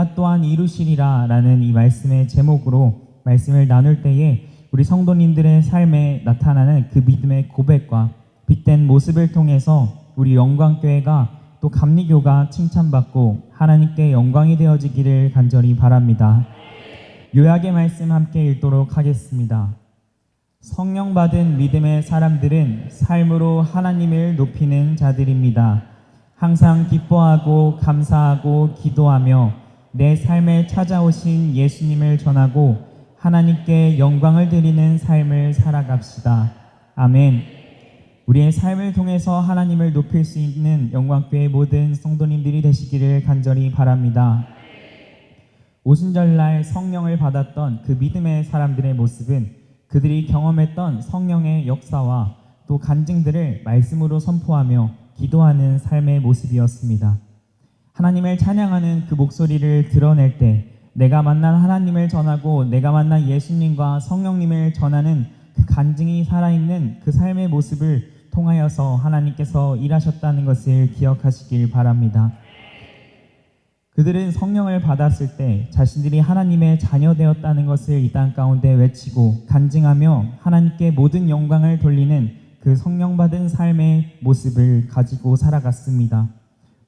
그가 또한 이루시리라 라는 이 말씀의 제목으로 말씀을 나눌 때에 우리 성도님들의 삶에 나타나는 그 믿음의 고백과 빛된 모습을 통해서 우리 영광교회가 또 감리교가 칭찬받고 하나님께 영광이 되어지기를 간절히 바랍니다. 요약의 말씀 함께 읽도록 하겠습니다. 성령 받은 믿음의 사람들은 삶으로 하나님을 높이는 자들입니다. 항상 기뻐하고 감사하고 기도하며 내 삶에 찾아오신 예수님을 전하고 하나님께 영광을 드리는 삶을 살아갑시다. 아멘. 우리의 삶을 통해서 하나님을 높일 수 있는 영광교회 모든 성도님들이 되시기를 간절히 바랍니다. 오순절날 성령을 받았던 그 믿음의 사람들의 모습은 그들이 경험했던 성령의 역사와 또 간증들을 말씀으로 선포하며 기도하는 삶의 모습이었습니다. 하나님을 찬양하는 그 목소리를 드러낼 때 내가 만난 하나님을 전하고 내가 만난 예수님과 성령님을 전하는 그 간증이 살아있는 그 삶의 모습을 통하여서 하나님께서 일하셨다는 것을 기억하시길 바랍니다. 그들은 성령을 받았을 때 자신들이 하나님의 자녀 되었다는 것을 이 땅 가운데 외치고 간증하며 하나님께 모든 영광을 돌리는 그 성령 받은 삶의 모습을 가지고 살아갔습니다.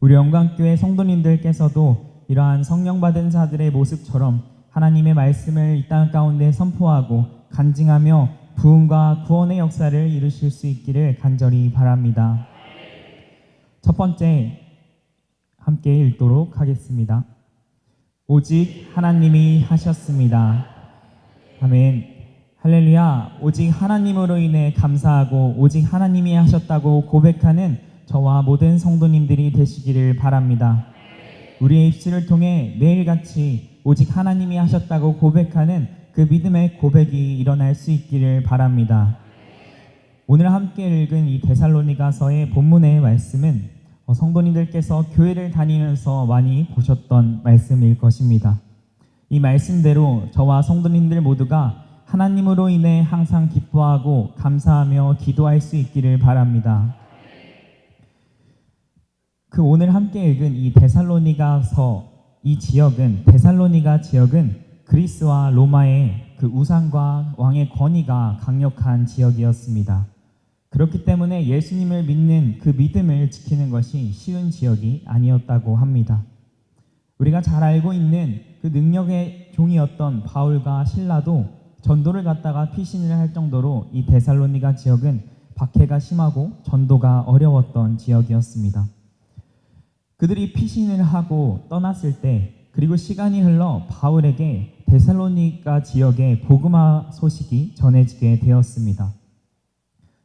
우리 영광교회 성도님들께서도 이러한 성령 받은 자들의 모습처럼 하나님의 말씀을 이 땅 가운데 선포하고 간증하며 부흥과 구원의 역사를 이루실 수 있기를 간절히 바랍니다. 첫 번째 함께 읽도록 하겠습니다. 오직 하나님이 하셨습니다. 아멘. 할렐루야. 오직 하나님으로 인해 감사하고 오직 하나님이 하셨다고 고백하는 저와 모든 성도님들이 되시기를 바랍니다. 우리의 입술을 통해 매일같이 오직 하나님이 하셨다고 고백하는 그 믿음의 고백이 일어날 수 있기를 바랍니다. 오늘 함께 읽은 이 데살로니가서의 본문의 말씀은 어, 성도님들께서 교회를 다니면서 많이 보셨던 말씀일 것입니다. 이 말씀대로 저와 성도님들 모두가 하나님으로 인해 항상 기뻐하고 감사하며 기도할 수 있기를 바랍니다. 그 오늘 함께 읽은 이 데살로니가서 이 지역은 데살로니가 지역은 그리스와 로마의 그 우상과 왕의 권위가 강력한 지역이었습니다. 그렇기 때문에 예수님을 믿는 그 믿음을 지키는 것이 쉬운 지역이 아니었다고 합니다. 우리가 잘 알고 있는 그 능력의 종이었던 바울과 신라도 전도를 갖다가 피신을 할 정도로 이 데살로니가 지역은 박해가 심하고 전도가 어려웠던 지역이었습니다. 그들이 피신을 하고 떠났을 때 그리고 시간이 흘러 바울에게 데살로니가 지역의 복음화 소식이 전해지게 되었습니다.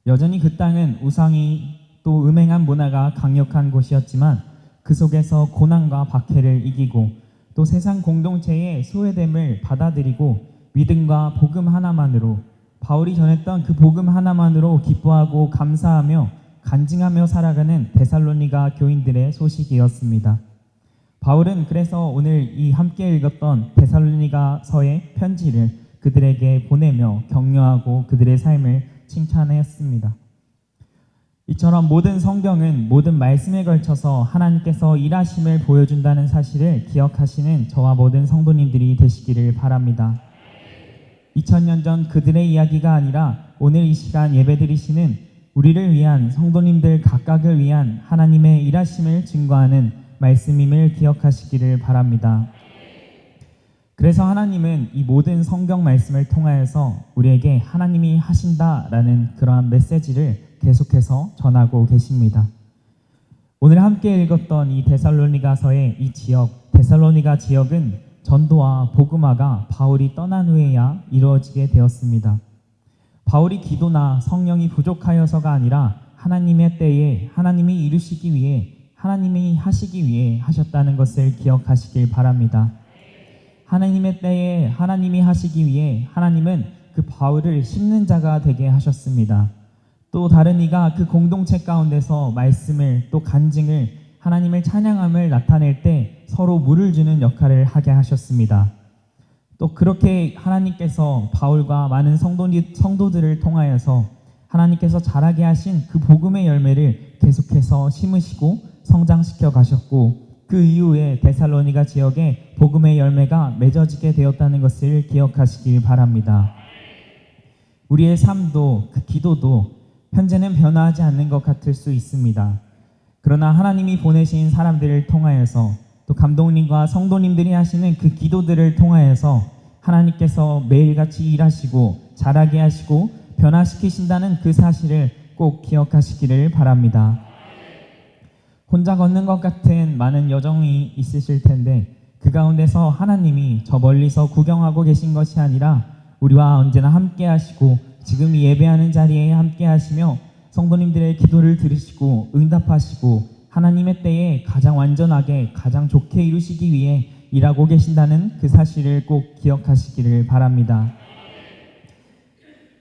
여전히 그 땅은 우상이 또 음행한 문화가 강력한 곳이었지만 그 속에서 고난과 박해를 이기고 또 세상 공동체의 소외됨을 받아들이고 믿음과 복음 하나만으로 바울이 전했던 그 복음 하나만으로 기뻐하고 감사하며 간증하며 살아가는 데살로니가 교인들의 소식이었습니다. 바울은 그래서 오늘 이 함께 읽었던 데살로니가서의 편지를 그들에게 보내며 격려하고 그들의 삶을 칭찬했습니다. 이처럼 모든 성경은 모든 말씀에 걸쳐서 하나님께서 일하심을 보여준다는 사실을 기억하시는 저와 모든 성도님들이 되시기를 바랍니다. 2000년 전 그들의 이야기가 아니라 오늘 이 시간 예배드리시는 우리를 위한 성도님들 각각을 위한 하나님의 일하심을 증거하는 말씀임을 기억하시기를 바랍니다. 그래서 하나님은 이 모든 성경 말씀을 통하여서 우리에게 하나님이 하신다라는 그러한 메시지를 계속해서 전하고 계십니다. 오늘 함께 읽었던 이 데살로니가서의 이 지역, 데살로니가 지역은 전도와 복음화가 바울이 떠난 후에야 이루어지게 되었습니다. 바울이 기도나 성령이 부족하여서가 아니라 하나님의 때에 하나님이 이루시기 위해 하나님이 하시기 위해 하셨다는 것을 기억하시길 바랍니다. 하나님의 때에 하나님이 하시기 위해 하나님은 그 바울을 심는 자가 되게 하셨습니다. 또 다른 이가 그 공동체 가운데서 말씀을 또 간증을 하나님을 찬양함을 나타낼 때 서로 물을 주는 역할을 하게 하셨습니다. 또 그렇게 하나님께서 바울과 많은 성도, 성도 들을 통하여서 하나님께서 자라게 하신 그 복음의 열매를 계속해서 심으시고 성장시켜 가셨고 그 이후에 데살로니가 지역에 복음의 열매가 맺어지게 되었다는 것을 기억하시길 바랍니다. 우리의 삶도 그 기도도 현재는 변화하지 않는 것 같을 수 있습니다. 그러나 하나님이 보내신 사람들을 통하여서 또 감독님과 성도님들이 하시는 그 기도들을 통하여서 하나님께서 매일같이 일하시고 자라게 하시고 변화시키신다는 그 사실을 꼭 기억하시기를 바랍니다. 혼자 걷는 것 같은 많은 여정이 있으실 텐데 그 가운데서 하나님이 저 멀리서 구경하고 계신 것이 아니라 우리와 언제나 함께 하시고 지금 이 예배하는 자리에 함께 하시며 성도님들의 기도를 들으시고 응답하시고 하나님의 때에 가장 완전하게 가장 좋게 이루시기 위해 일하고 계신다는 그 사실을 꼭 기억하시기를 바랍니다.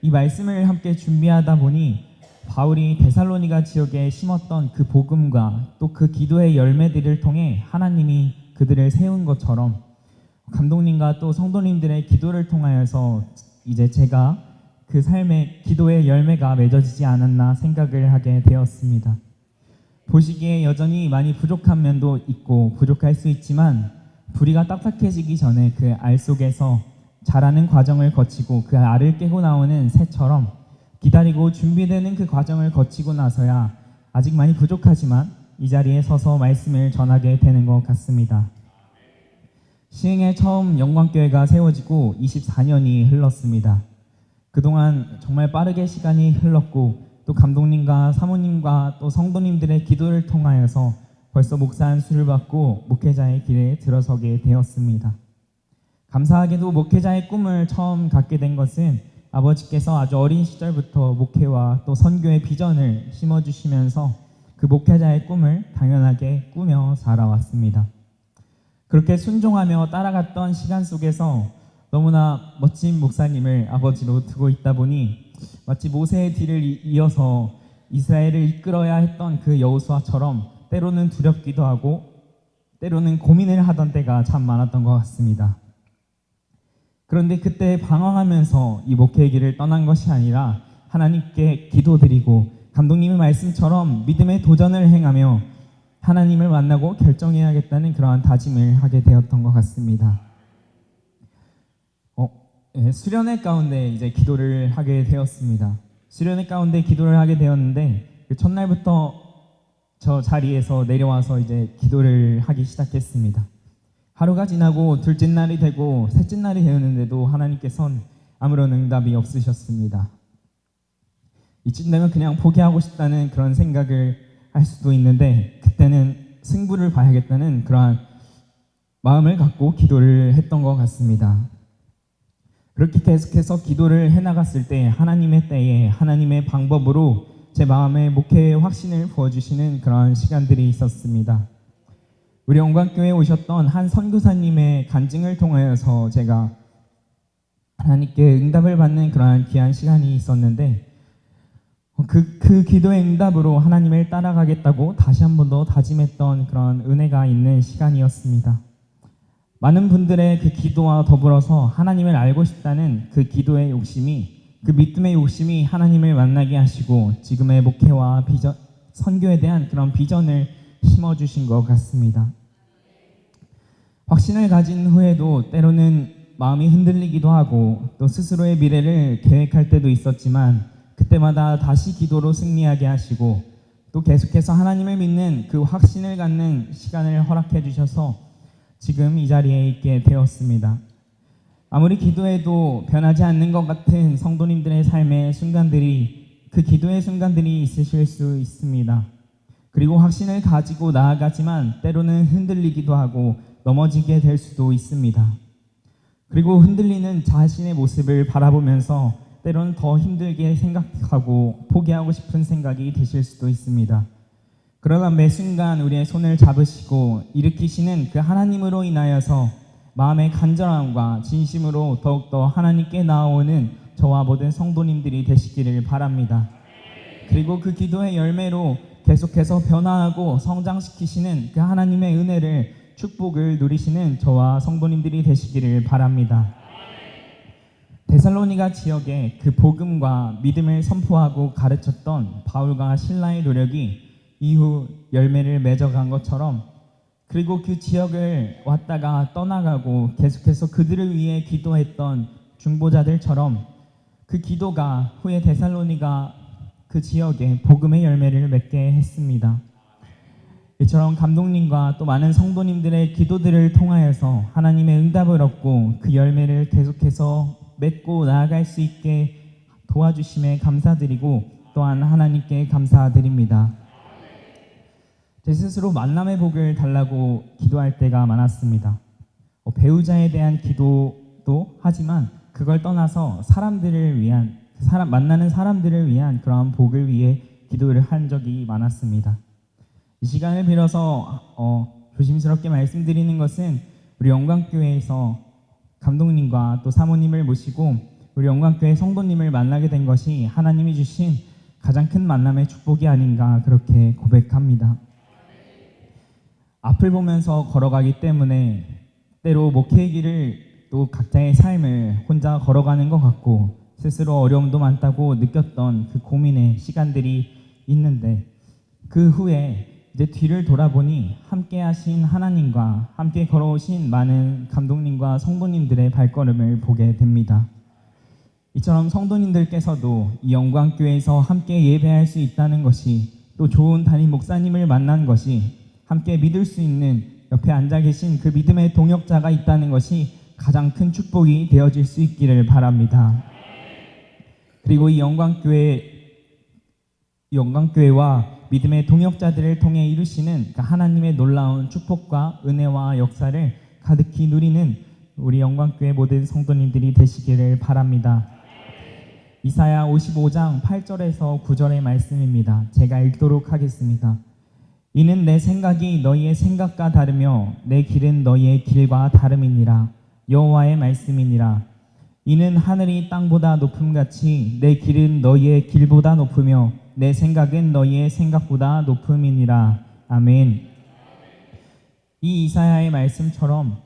이 말씀을 함께 준비하다 보니 바울이 데살로니가 지역에 심었던 그 복음과 또 그 기도의 열매들을 통해 하나님이 그들을 세운 것처럼 감독님과 또 성도님들의 기도를 통하여서 이제 제가 그 삶의 기도의 열매가 맺어지지 않았나 생각을 하게 되었습니다. 보시기에 여전히 많이 부족한 면도 있고 부족할 수 있지만 부리가 딱딱해지기 전에 그 알 속에서 자라는 과정을 거치고 그 알을 깨고 나오는 새처럼 기다리고 준비되는 그 과정을 거치고 나서야 아직 많이 부족하지만 이 자리에 서서 말씀을 전하게 되는 것 같습니다. 시흥에 처음 영광교회가 세워지고 24년이 흘렀습니다. 그동안 정말 빠르게 시간이 흘렀고 또 감독님과 사모님과 또 성도님들의 기도를 통하여서 벌써 목사 안수를 받고 목회자의 길에 들어서게 되었습니다. 감사하게도 목회자의 꿈을 처음 갖게 된 것은 아버지께서 아주 어린 시절부터 목회와 또 선교의 비전을 심어주시면서 그 목회자의 꿈을 당연하게 꾸며 살아왔습니다. 그렇게 순종하며 따라갔던 시간 속에서 너무나 멋진 목사님을 아버지로 두고 있다 보니 마치 모세의 뒤를 이- 이어서 이스라엘을 이끌어야 했던 그 여호수아처럼 때로는 두렵기도 하고 때로는 고민을 하던 때가 참 많았던 것 같습니다. 그런데 그때 방황하면서 이 목회의 길을 떠난 것이 아니라 하나님께 기도드리고 감독님의 말씀처럼 믿음의 도전을 행하며 하나님을 만나고 결정해야겠다는 그러한 다짐을 하게 되었던 것 같습니다. 어, 예, 수련회 가운데 이제 기도를 하게 되었습니다. 수련회 가운데 기도를 하게 되었는데 그 첫날부터 저 자리에서 내려와서 이제 기도를 하기 시작했습니다. 하루가 지나고 둘째 날이 되고 셋째 날이 되었는데도 하나님께선 아무런 응답이 없으셨습니다. 이쯤 되면 그냥 포기하고 싶다는 그런 생각을 할 수도 있는데 그때는 승부를 봐야겠다는 그러한 마음을 갖고 기도를 했던 것 같습니다. 그렇게 계속해서 기도를 해나갔을 때 하나님의 때에 하나님의 방법으로 제 마음에 목회의 확신을 부어주시는 그런 시간들이 있었습니다. 우리 영광교회에 오셨던 한 선교사님의 간증을 통하여서 제가 하나님께 응답을 받는 그러한 귀한 시간이 있었는데 그, 그 기도의 응답으로 하나님을 따라가겠다고 다시 한 번 더 다짐했던 그런 은혜가 있는 시간이었습니다. 많은 분들의 그 기도와 더불어서 하나님을 알고 싶다는 그 기도의 욕심이 그 믿음의 욕심이 하나님을 만나게 하시고 지금의 목회와 비전, 선교에 대한 그런 비전을 심어주신 것 같습니다. 확신을 가진 후에도 때로는 마음이 흔들리기도 하고 또 스스로의 미래를 계획할 때도 있었지만 그때마다 다시 기도로 승리하게 하시고 또 계속해서 하나님을 믿는 그 확신을 갖는 시간을 허락해 주셔서 지금 이 자리에 있게 되었습니다. 아무리 기도해도 변하지 않는 것 같은 성도님들의 삶의 순간들이 그 기도의 순간들이 있으실 수 있습니다. 그리고 확신을 가지고 나아가지만 때로는 흔들리기도 하고 넘어지게 될 수도 있습니다. 그리고 흔들리는 자신의 모습을 바라보면서 때로는 더 힘들게 생각하고 포기하고 싶은 생각이 드실 수도 있습니다. 그러나 매 순간 우리의 손을 잡으시고 일으키시는 그 하나님으로 인하여서 마음의 간절함과 진심으로 더욱더 하나님께 나아오는 저와 모든 성도님들이 되시기를 바랍니다. 그리고 그 기도의 열매로 계속해서 변화하고 성장시키시는 그 하나님의 은혜를 축복을 누리시는 저와 성도님들이 되시기를 바랍니다. 데살로니가 지역에 그 복음과 믿음을 선포하고 가르쳤던 바울과 신라의 노력이 이후 열매를 맺어간 것처럼 그리고 그 지역을 왔다가 떠나가고 계속해서 그들을 위해 기도했던 중보자들처럼 그 기도가 후에 데살로니가 그 지역에 복음의 열매를 맺게 했습니다. 이처럼 감독님과 또 많은 성도님들의 기도들을 통하여서 하나님의 응답을 얻고 그 열매를 계속해서 맺고 나아갈 수 있게 도와주심에 감사드리고 또한 하나님께 감사드립니다. 제 스스로 만남의 복을 달라고 기도할 때가 많았습니다. 어, 배우자에 대한 기도도 하지만 그걸 떠나서 사람들을 위한 사람 만나는 사람들을 위한 그러한 복을 위해 기도를 한 적이 많았습니다. 이 시간을 빌어서 어, 조심스럽게 말씀드리는 것은 우리 영광교회에서 감독님과 또 사모님을 모시고 우리 영광교회 성도님을 만나게 된 것이 하나님이 주신 가장 큰 만남의 축복이 아닌가 그렇게 고백합니다. 앞을 보면서 걸어가기 때문에 때로 목회의 길을 또 각자의 삶을 혼자 걸어가는 것 같고 스스로 어려움도 많다고 느꼈던 그 고민의 시간들이 있는데 그 후에 이제 뒤를 돌아보니 함께 하신 하나님과 함께 걸어오신 많은 감독님과 성도님들의 발걸음을 보게 됩니다. 이처럼 성도님들께서도 이 영광교회에서 함께 예배할 수 있다는 것이 또 좋은 담임 목사님을 만난 것이 함께 믿을 수 있는 옆에 앉아 계신 그 믿음의 동역자가 있다는 것이 가장 큰 축복이 되어질 수 있기를 바랍니다. 그리고 이 영광교회 영광교회와 믿음의 동역자들을 통해 이루시는 그 하나님의 놀라운 축복과 은혜와 역사를 가득히 누리는 우리 영광교회 모든 성도님들이 되시기를 바랍니다. 이사야 55장 8절에서 9절의 말씀입니다. 제가 읽도록 하겠습니다. 이는 내 생각이 너희의 생각과 다르며 내 길은 너희의 길과 다름이니라. 여호와의 말씀이니라. 이는 하늘이 땅보다 높음같이 내 길은 너희의 길보다 높으며 내 생각은 너희의 생각보다 높음이니라. 아멘. 이 이사야의 말씀처럼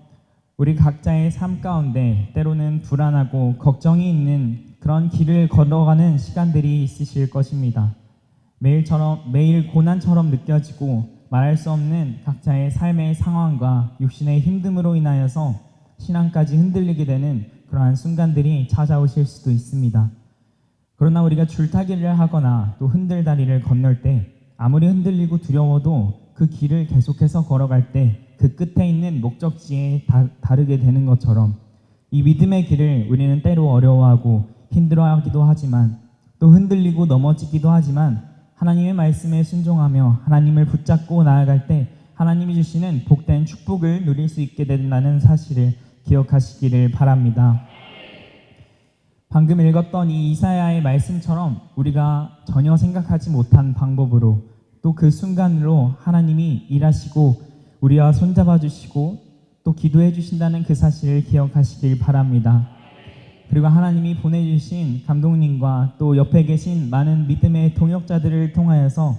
우리 각자의 삶 가운데 때로는 불안하고 걱정이 있는 그런 길을 걸어가는 시간들이 있으실 것입니다. 매일처럼 매일 고난처럼 느껴지고 말할 수 없는 각자의 삶의 상황과 육신의 힘듦으로 인하여서 신앙까지 흔들리게 되는 그러한 순간들이 찾아오실 수도 있습니다. 그러나 우리가 줄타기를 하거나 또 흔들다리를 건널 때 아무리 흔들리고 두려워도 그 길을 계속해서 걸어갈 때 그 끝에 있는 목적지에 다, 다르게 되는 것처럼 이 믿음의 길을 우리는 때로 어려워하고 힘들어하기도 하지만 또 흔들리고 넘어지기도 하지만 하나님의 말씀에 순종하며 하나님을 붙잡고 나아갈 때 하나님이 주시는 복된 축복을 누릴 수 있게 된다는 사실을 기억하시기를 바랍니다. 방금 읽었던 이 이사야의 말씀처럼 우리가 전혀 생각하지 못한 방법으로 또 그 순간으로 하나님이 일하시고 우리와 손잡아 주시고 또 기도해 주신다는 그 사실을 기억하시길 바랍니다. 그리고 하나님이 보내주신 감독님과 또 옆에 계신 많은 믿음의 동역자들을 통하여서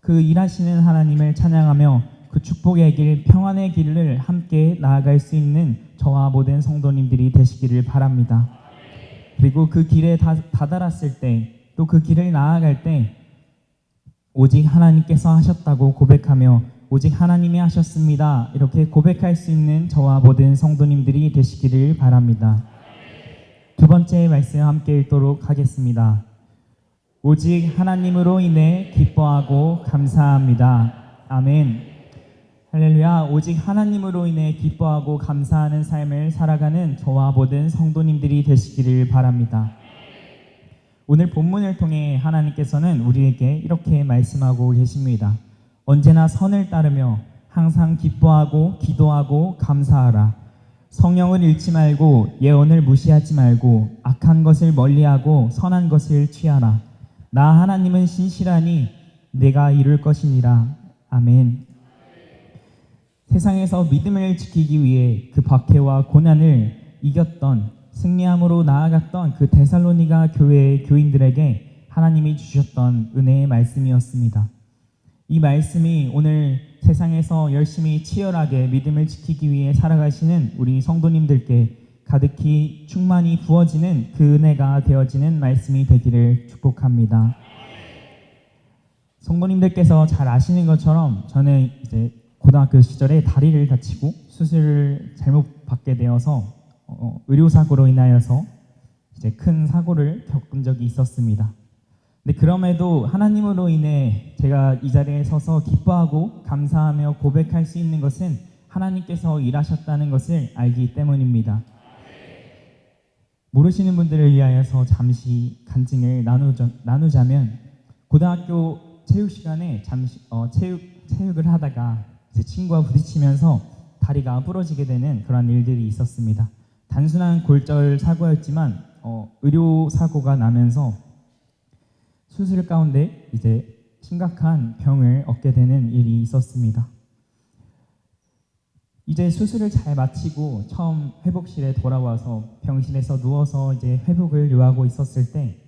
그 일하시는 하나님을 찬양하며 그 축복의 길, 평안의 길을 함께 나아갈 수 있는 저와 모든 성도님들이 되시기를 바랍니다. 그리고 그 길에 다, 다다랐을 때, 또 그 길을 나아갈 때, 오직 하나님께서 하셨다고 고백하며, 오직 하나님이 하셨습니다. 이렇게 고백할 수 있는 저와 모든 성도님들이 되시기를 바랍니다. 두 번째 말씀 함께 읽도록 하겠습니다. 오직 하나님으로 인해 기뻐하고 감사합니다. 아멘. 할렐루야. 오직 하나님으로 인해 기뻐하고 감사하는 삶을 살아가는 저와 모든 성도님들이 되시기를 바랍니다. 오늘 본문을 통해 하나님께서는 우리에게 이렇게 말씀하고 계십니다. 언제나 선을 따르며 항상 기뻐하고 기도하고 감사하라. 성령을 잃지 말고 예언을 무시하지 말고 악한 것을 멀리하고 선한 것을 취하라. 나 하나님은 신실하니 내가 이룰 것이니라. 아멘. 세상에서 믿음을 지키기 위해 그 박해와 고난을 이겼던 승리함으로 나아갔던 그 데살로니가 교회의 교인들에게 하나님이 주셨던 은혜의 말씀이었습니다. 이 말씀이 오늘 세상에서 열심히 치열하게 믿음을 지키기 위해 살아가시는 우리 성도님들께 가득히 충만히 부어지는 그 은혜가 되어지는 말씀이 되기를 축복합니다. 성도님들께서 잘 아시는 것처럼 저는 이제 고등학교 시절에 다리를 다치고 수술을 잘못 받게 되어서 어, 의료 사고로 인하여서 이제 큰 사고를 겪은 적이 있었습니다. 근데 그럼에도 하나님으로 인해 제가 이 자리에 서서 기뻐하고 감사하며 고백할 수 있는 것은 하나님께서 일하셨다는 것을 알기 때문입니다. 모르시는 분들을 위하여서 잠시 간증을 나누자, 나누자면 고등학교 체육 시간에 잠시 어, 체육 체육을 하다가 이제 친구와 부딪히면서 다리가 부러지게 되는 그런 일들이 있었습니다. 단순한 골절 사고였지만 어, 의료 사고가 나면서 수술 가운데 이제 심각한 병을 얻게 되는 일이 있었습니다. 이제 수술을 잘 마치고 처음 회복실에 돌아와서 병실에서 누워서 이제 회복을 요하고 있었을 때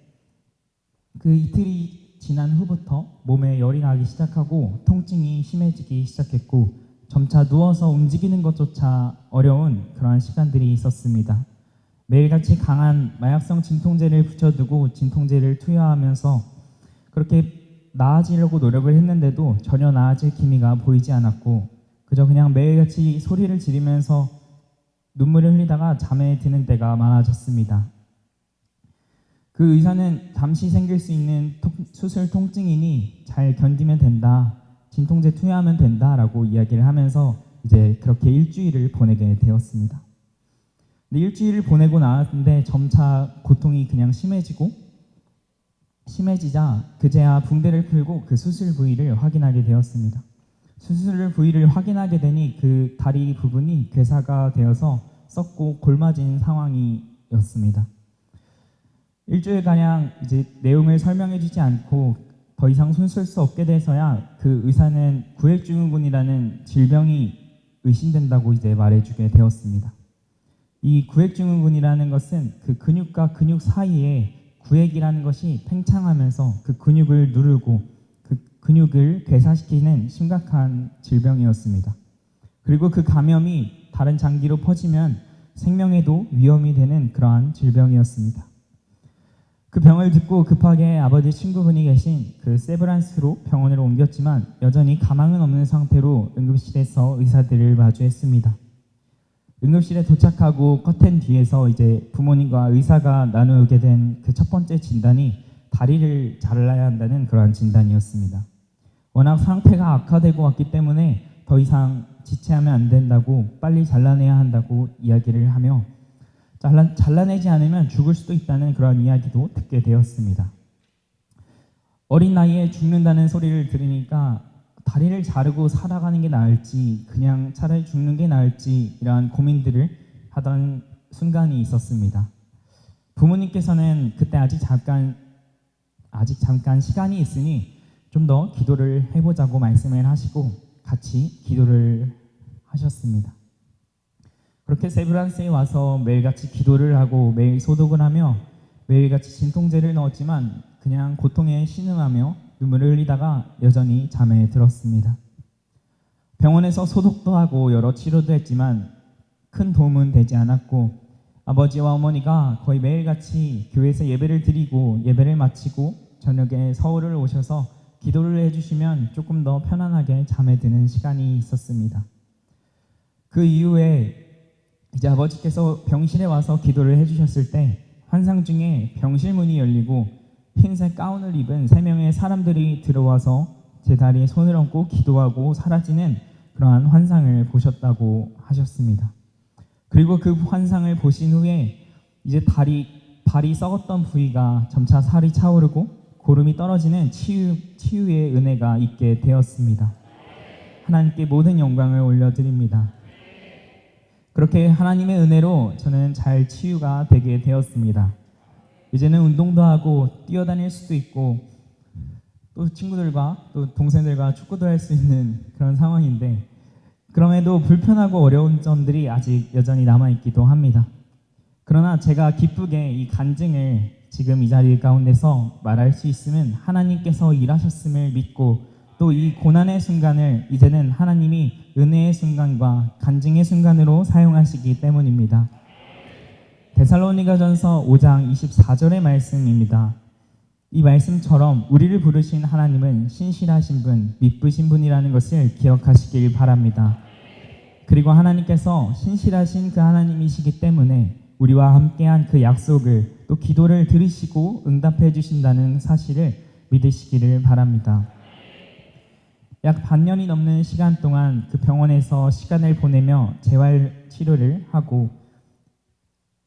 그 이틀이 지난 후부터 몸에 열이 나기 시작하고 통증이 심해지기 시작했고 점차 누워서 움직이는 것조차 어려운 그러한 시간들이 있었습니다. 매일같이 강한 마약성 진통제를 붙여두고 진통제를 투여하면서 그렇게 나아지려고 노력을 했는데도 전혀 나아질 기미가 보이지 않았고 그저 그냥 매일같이 소리를 지르면서 눈물을 흘리다가 잠에 드는 때가 많아졌습니다. 그 의사는 잠시 생길 수 있는 통- 수술 통증이니 잘 견디면 된다. 진통제 투여하면 된다라고 이야기를 하면서 이제 그렇게 일주일을 보내게 되었습니다. 근데 일주일을 보내고 나왔는데 점차 고통이 그냥 심해지고 심해지자 그제야 붕대를 풀고 그 수술 부위를 확인하게 되었습니다. 수술 부위를 확인하게 되니 그 다리 부분이 괴사가 되어서 썩고 골마진 상황이었습니다. 일주일 가량 이제 내용을 설명해 주지 않고 더 이상 손쓸 수 없게 돼서야 그 의사는 구획증후군이라는 질병이 의심된다고 이제 말해주게 되었습니다. 이 구획증후군이라는 것은 그 근육과 근육 사이에 구획이라는 것이 팽창하면서 그 근육을 누르고 그 근육을 괴사시키는 심각한 질병이었습니다. 그리고 그 감염이 다른 장기로 퍼지면 생명에도 위험이 되는 그러한 질병이었습니다. 그 병을 듣고 급하게 아버지 친구분이 계신 그 세브란스로 병원으로 옮겼지만 여전히 가망은 없는 상태로 응급실에서 의사들을 마주했습니다. 응급실에 도착하고 커튼 뒤에서 이제 부모님과 의사가 나누게 된 그 첫 번째 진단이 다리를 잘라야 한다는 그러한 진단이었습니다. 워낙 상태가 악화되고 왔기 때문에 더 이상 지체하면 안 된다고 빨리 잘라내야 한다고 이야기를 하며 잘라, 잘라내지 않으면 죽을 수도 있다는 그런 이야기도 듣게 되었습니다. 어린 나이에 죽는다는 소리를 들으니까 다리를 자르고 살아가는 게 나을지 그냥 차라리 죽는 게 나을지 이러한 고민들을 하던 순간이 있었습니다. 부모님께서는 그때 아직 잠깐 아직 잠깐 시간이 있으니 좀 더 기도를 해보자고 말씀을 하시고 같이 기도를 하셨습니다. 그렇게 세브란스에 와서 매일같이 기도를 하고 매일 소독을 하며 매일같이 진통제를 넣었지만 그냥 고통에 신음하며 눈물을 흘리다가 여전히 잠에 들었습니다. 병원에서 소독도 하고 여러 치료도 했지만 큰 도움은 되지 않았고 아버지와 어머니가 거의 매일같이 교회에서 예배를 드리고 예배를 마치고 저녁에 서울을 오셔서 기도를 해주시면 조금 더 편안하게 잠에 드는 시간이 있었습니다. 그 이후에 이제 아버지께서 병실에 와서 기도를 해주셨을 때 환상 중에 병실 문이 열리고 흰색 가운을 입은 세 명의 사람들이 들어와서 제 다리에 손을 얹고 기도하고 사라지는 그러한 환상을 보셨다고 하셨습니다. 그리고 그 환상을 보신 후에 이제 다리 발이 썩었던 부위가 점차 살이 차오르고 고름이 떨어지는 치유 치유의 은혜가 있게 되었습니다. 하나님께 모든 영광을 올려드립니다. 그렇게 하나님의 은혜로 저는 잘 치유가 되게 되었습니다. 이제는 운동도 하고 뛰어다닐 수도 있고 또 친구들과 또 동생들과 축구도 할 수 있는 그런 상황인데 그럼에도 불편하고 어려운 점들이 아직 여전히 남아 있기도 합니다. 그러나 제가 기쁘게 이 간증을 지금 이 자리 가운데서 말할 수 있음은 하나님께서 일하셨음을 믿고 또 이 고난의 순간을 이제는 하나님이 은혜의 순간과 간증의 순간으로 사용하시기 때문입니다. 데살로니가전서 5장 24절의 말씀입니다. 이 말씀처럼 우리를 부르신 하나님은 신실하신 분, 믿으신 분이라는 것을 기억하시길 바랍니다. 그리고 하나님께서 신실하신 그 하나님이시기 때문에 우리와 함께한 그 약속을 또 기도를 들으시고 응답해 주신다는 사실을 믿으시기를 바랍니다. 약 반년이 넘는 시간 동안 그 병원에서 시간을 보내며 재활 치료를 하고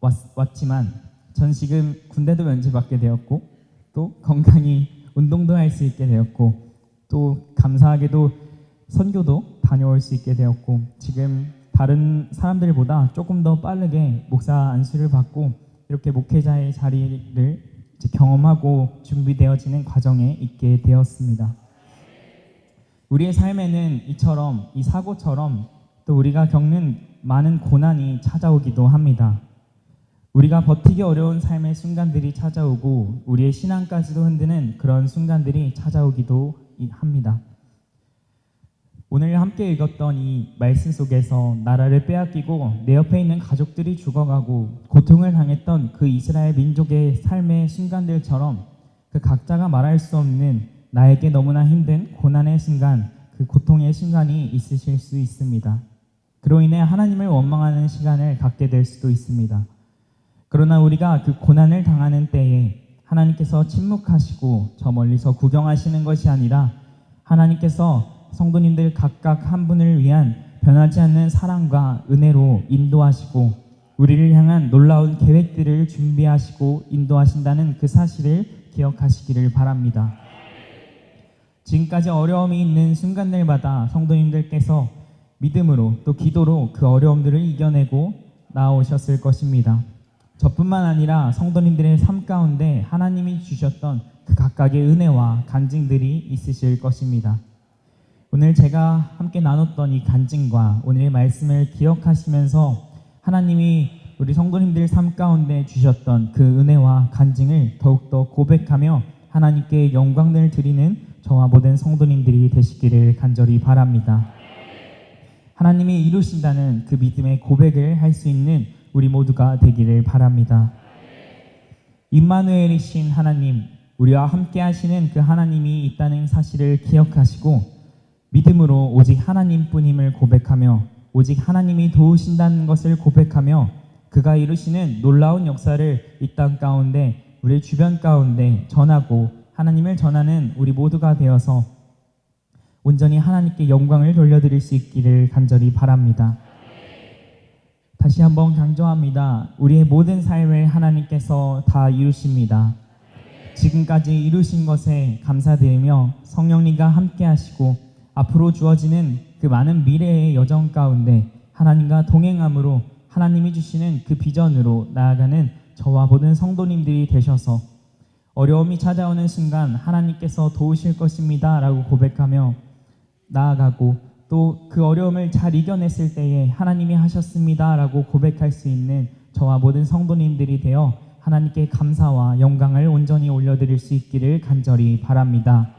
왔, 왔지만 전 지금 군대도 면제받게 되었고 또 건강히 운동도 할 수 있게 되었고 또 감사하게도 선교도 다녀올 수 있게 되었고 지금 다른 사람들보다 조금 더 빠르게 목사 안수를 받고 이렇게 목회자의 자리를 경험하고 준비되어지는 과정에 있게 되었습니다. 우리의 삶에는 이처럼 이 사고처럼 또 우리가 겪는 많은 고난이 찾아오기도 합니다. 우리가 버티기 어려운 삶의 순간들이 찾아오고 우리의 신앙까지도 흔드는 그런 순간들이 찾아오기도 합니다. 오늘 함께 읽었던 이 말씀 속에서 나라를 빼앗기고 내 옆에 있는 가족들이 죽어가고 고통을 당했던 그 이스라엘 민족의 삶의 순간들처럼 그 각자가 말할 수 없는 나에게 너무나 힘든 고난의 순간, 그 고통의 순간이 있으실 수 있습니다. 그로 인해 하나님을 원망하는 시간을 갖게 될 수도 있습니다. 그러나 우리가 그 고난을 당하는 때에 하나님께서 침묵하시고 저 멀리서 구경하시는 것이 아니라 하나님께서 성도님들 각각 한 분을 위한 변하지 않는 사랑과 은혜로 인도하시고 우리를 향한 놀라운 계획들을 준비하시고 인도하신다는 그 사실을 기억하시기를 바랍니다. 지금까지 어려움이 있는 순간들마다 성도님들께서 믿음으로 또 기도로 그 어려움들을 이겨내고 나오셨을 것입니다. 저뿐만 아니라 성도님들의 삶 가운데 하나님이 주셨던 그 각각의 은혜와 간증들이 있으실 것입니다. 오늘 제가 함께 나눴던 이 간증과 오늘의 말씀을 기억하시면서 하나님이 우리 성도님들 삶 가운데 주셨던 그 은혜와 간증을 더욱더 고백하며 하나님께 영광을 드리는 저와 모든 성도님들이 되시기를 간절히 바랍니다. 하나님이 이루신다는 그 믿음의 고백을 할 수 있는 우리 모두가 되기를 바랍니다. 임마누엘이신 하나님, 우리와 함께 하시는 그 하나님이 있다는 사실을 기억하시고 믿음으로 오직 하나님뿐임을 고백하며 오직 하나님이 도우신다는 것을 고백하며 그가 이루시는 놀라운 역사를 이 땅 가운데 우리 주변 가운데 전하고 하나님을 전하는 우리 모두가 되어서 온전히 하나님께 영광을 돌려드릴 수 있기를 간절히 바랍니다. 다시 한번 강조합니다. 우리의 모든 삶을 하나님께서 다 이루십니다. 지금까지 이루신 것에 감사드리며 성령님과 함께 하시고 앞으로 주어지는 그 많은 미래의 여정 가운데 하나님과 동행함으로 하나님이 주시는 그 비전으로 나아가는 저와 모든 성도님들이 되셔서 어려움이 찾아오는 순간 하나님께서 도우실 것입니다. 라고 고백하며 나아가고 또 그 어려움을 잘 이겨냈을 때에 하나님이 하셨습니다. 라고 고백할 수 있는 저와 모든 성도님들이 되어 하나님께 감사와 영광을 온전히 올려드릴 수 있기를 간절히 바랍니다.